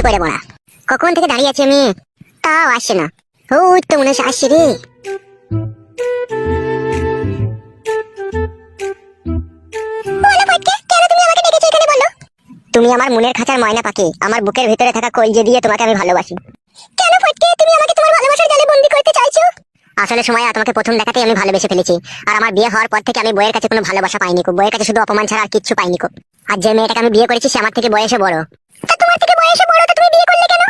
আসছে করে বড়া কখন থেকে দাঁড়িয়ে আছি আমি? তাও আসছে না। ও তো মনে হচ্ছে আসছে রে। তুমি আমার মনের খাঁচার ময়না পাখি, আমার বুকের ভিতরে থাকা কলজে দিয়ে তোমাকে আমি ভালোবাসি। কেন ফটকে তুমি আমাকে তোমার ভালোবাসার জালে বন্দি করতে চাইছো? আসলে সময় তোমাকে প্রথম দেখাতেই আমি ভালোবেসে ফেলেছি। আর আমার বিয়ে হওয়ার পর থেকে আমি বইয়ের কাছে কোনো ভালোবাসা পাইনি খুব। বইয়ের কাছে শুধু অপমান ছাড়া আর কিচ্ছু পাইনি খুব। আর যে মেয়েটাকে আমি বিয়ে করেছি, সে আমার থেকে বয়সে বড়। তোমার থেকে বয়সে বড় তো তুমি বিয়ে করলে কেন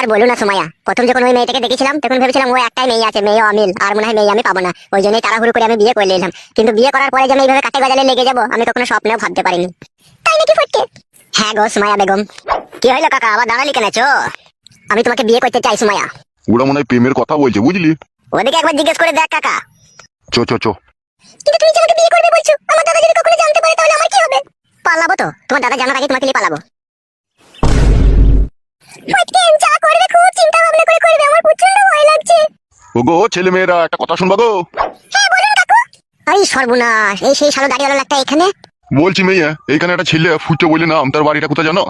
আর বলো না সময়া প্রথম যখন ওই মেয়েটাকে দেখেছিলাম তখন ভেবেছিলাম ও একটাই মেয়ে আছে মেয়ে অমিল আর মনে হয় মেয়ে আমি পাবো না। ওই জন্যই তাড়াহুড়ো করে আমি বিয়ে করে নিলাম। কিন্তু বিয়ে করার পরে যে আমি এইভাবে কাটে গজালে লেগে যাব আমি কখনো স্বপ্নেও ভাবতে পারিনি। তাই নাকি ফটকে হ্যাঁ গো সুমায়া বেগম। কি হইল কাকা আবার দাঁড়ালি কেন চো? আমি তোমাকে বিয়ে করতে চাই সুমায়া ওরা মনে হয় প্রেমের কথা বলছে বুঝলি? ওদিকে একবার জিজ্ঞেস করে দেখ কাকা। চ চো চ। কিন্তু তুমি যে আমাকে বিয়ে করবে বলছো আমার দাদা যদি কখনো জানতে পারে তাহলে আমার কি হবে? পালাবো তো। তোমার দাদা জানার আগে তোমাকে নিয়ে পালাবো। ও গো ছেলে মেয়েরা একটা কথা শুনবা গো? হ্যাঁ কাকু। এই সর্বনাশ এই সেই সালো দাঁড়িয়ে একটা এখানে? বলছি মেয়ে এইখানে একটা ছেলে ফুটে বলে নাম তার বাড়িটা কোথায় জানো?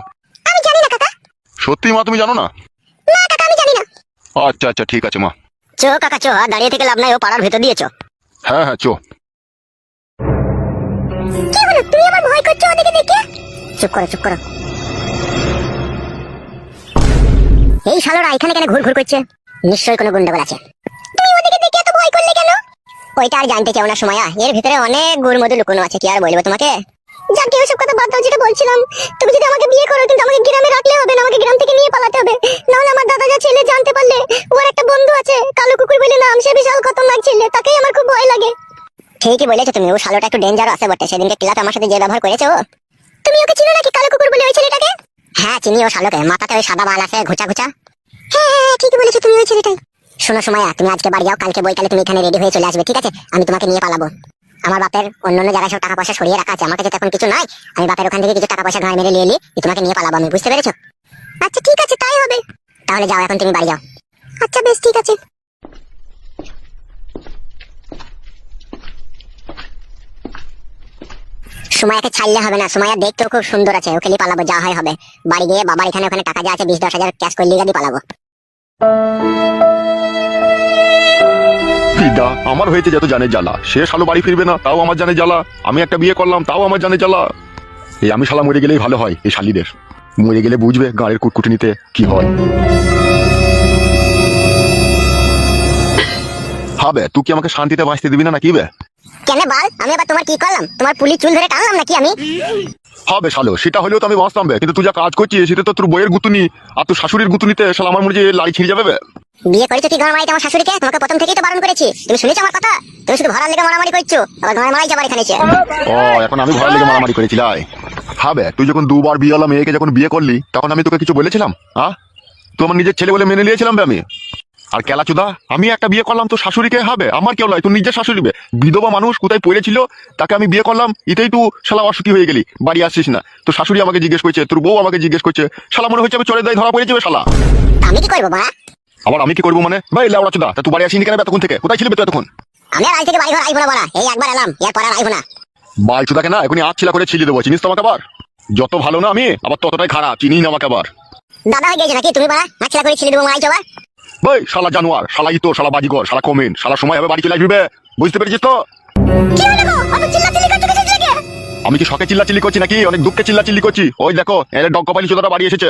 আমি জানি না কাকা। সত্যি মা তুমি জানো না? না কাকা আমি জানি না। আচ্ছা আচ্ছা ঠিক আছে মা। চো কাকা চো আর দাঁড়িয়ে থেকে লাভ নাই ও পাড়ার ভেতর দিয়েছ হ্যাঁ হ্যাঁ চ। কি হলো তুমি আমার ভয় করছ ওদিকে দেখে? চুপ করো চুপ করো। এই শালোরা এখানে কেন ঘুর ঘুর করছে? নিশ্চয়ই কোনো গুন্ডাগোল আছে। তুমি ওদিকে দেখে এত ভয় করলে কেন? ওইটা আর জানতে চাও না সময়া এর ভিতরে অনেক গুড় মধু লুকোনো আছে, কি আর বলব তোমাকে? যাকে ওসব কথা বাদ দাও যেটা বলছিলাম, তুমি যদি আমাকে বিয়ে করো, কিন্তু আমাকে গ্রামে রাখলে হবে না, আমাকে গ্রাম থেকে নিয়ে পালাতে হবে। নাহলে আমার দাদা যা ছেলে জানতে পারলে, ওর একটা বন্ধু আছে, কালো কুকুর বলে নাম, সে বিশাল খতরনাক ছেলে, তাকেই আমার খুব ভয় লাগে। ঠিকই বলেছ তুমি, ও শালোটা একটু ডেঞ্জার আছে বটে, সেদিনকে ক্লাবে আমার সাথে যে ব্যবহার করেছে। তুমি ওকে চিনো নাকি কালো কুকুর বলে ওই ছেলেটাকে? হ্যাঁ চিনি ও শালোকে, মাথাতে ওই সাদা বাল আছে, ঘুচা ঘুচা। হ্যাঁ হ্যাঁ হ্যাঁ, বলেছ তুমি তুমি আজকে বাড়ি যাও কালকে বইকালে তুমি এখানে রেডি হয়ে চলে আসবে ঠিক আছে? আমি তোমাকে নিয়ে পালাবো। আমার বাপের অন্য জায়গায় টাকা পয়সা সরিয়ে রাখা আছে আমার কাছে এখন কিছু নাই আমি বাপের ওখান থেকে কিছু টাকা পয়সা ঘাড় মেরে নিয়ে তোমাকে নিয়ে পালাবো আমি বুঝতে পেরেছ? আচ্ছা ঠিক আছে তাই হবে। তাহলে যাও এখন তুমি বাড়ি যাও। আচ্ছা বেশ ঠিক আছে। সুমায়াকে ছাড়লে হবে না সুমায়া দেখতেও খুব সুন্দর আছে ওকে নিয়ে পালাবো যা হয় হবে। বাড়ি গিয়ে বাবার এখানে ওখানে টাকা যা আছে বিশ দশ হাজার ক্যাশ করলে দিয়ে পালাবো। দিদা আমার হয়েছে যত জানে জ্বালা। সে শালো বাড়ি ফিরবে না, তাও আমার জানে জ্বালা। আমি একটা বিয়ে করলাম, তাও আমার জানে জ্বালা। এই আমি শালা মরে গেলেই ভালো হয় এই শালিদের। মরে গেলে বুঝবে গাঁড়ের কুটকুটনিতে কি হয়। হবে তুই কি আমাকে শান্তিতে বাঁচতে দিবি না নাকি বে? কেন বাল? আমি আবার তোমার কি করলাম? তোমার পুলি চুল ধরে টানলাম নাকি আমি? হবে শালো সেটা হলেও তো আমি বাঁচতাম বে। কিন্তু তুই যা কাজ করছিস সেটা তো তোর বইয়ের গুতুনি আর তোর শাশুড়ির গুতুনিতে শালা আমার মনে হচ্ছে লাড়ি ছিঁড়ে যাবে বে। বিয়ে করেছ কি গাঁর মারিতে আমার শাশুড়িকে? তোমাকে প্রথম থেকেই তো বারণ করেছি। তুমি শুনেছো আমার কথা? তুমি শুধু ভরার লেগে মারামারি করছ। আবার গাঁর মারাই যাবার এখানে। ও এখন আমি ঘরের লেগে মারামারি করেছি লাই। হবে তুই যখন দুবার বিয়েওয়ালা মেয়েকে যখন বিয়ে করলি তখন আমি তোকে কিছু বলেছিলাম? হ্যাঁ তুই আমার নিজের ছেলে বলে মেনে নিয়েছিলাম আমি। আর কেলাচুদা আমি একটা বিয়ে করলাম তো শাশুড়িকে হবে? আমার কেউ নয় তুই নিজের শাশুড়ি বে বিধবা মানুষ কোথায় পড়েছিল তাকে আমি বিয়ে করলাম এটাই তুই শালা অসুখী হয়ে গেলি বাড়ি আসছিস না। তো শাশুড়ি আমাকে জিজ্ঞেস করছে তোর বউ আমাকে জিজ্ঞেস করছে শালা মনে হচ্ছে আমি চলে দেয় ধরা পড়ে যাবে শালা। আমি কি করব আবার আমি কি করব মানে? ভাই লেওড়া চুদা তা তুই বাড়ি আসিনি কেন তখন থেকে? কোথায় ছিলি তুই তখন আমি আর আজ থেকে বাড়ি ঘর আইবো না বাড়া। এই একবার এলাম এরপর আর আইবো না। বাল চুদাকে না এখনই আজ ছিলা করে ছিলি দেবো চিনিস তো আমাকে আবার? যত ভালো না আমি আবার ততটাই খারাপ চিনিস না আমাকে আবার। দাদা হয়ে গেছে নাকি? তুমি বাড়া নাচলা করে ছেলে দেবো মারাই যাবা ভাই শালা জানোয়ার শালা ইতো শালা বাজিগর শালা কমেন শালা সময় হবে বাড়ি চলে আসবে বুঝতে পেরেছিস তো? চিল্লাচিল্লি আমি কি শখে চিল্লা চিল্লি করছি নাকি? অনেক দুঃখে চিল্লা চিল্লি করছি। ওই দেখো এর ডগ কপালি চোদাটা বাড়ি এসেছে।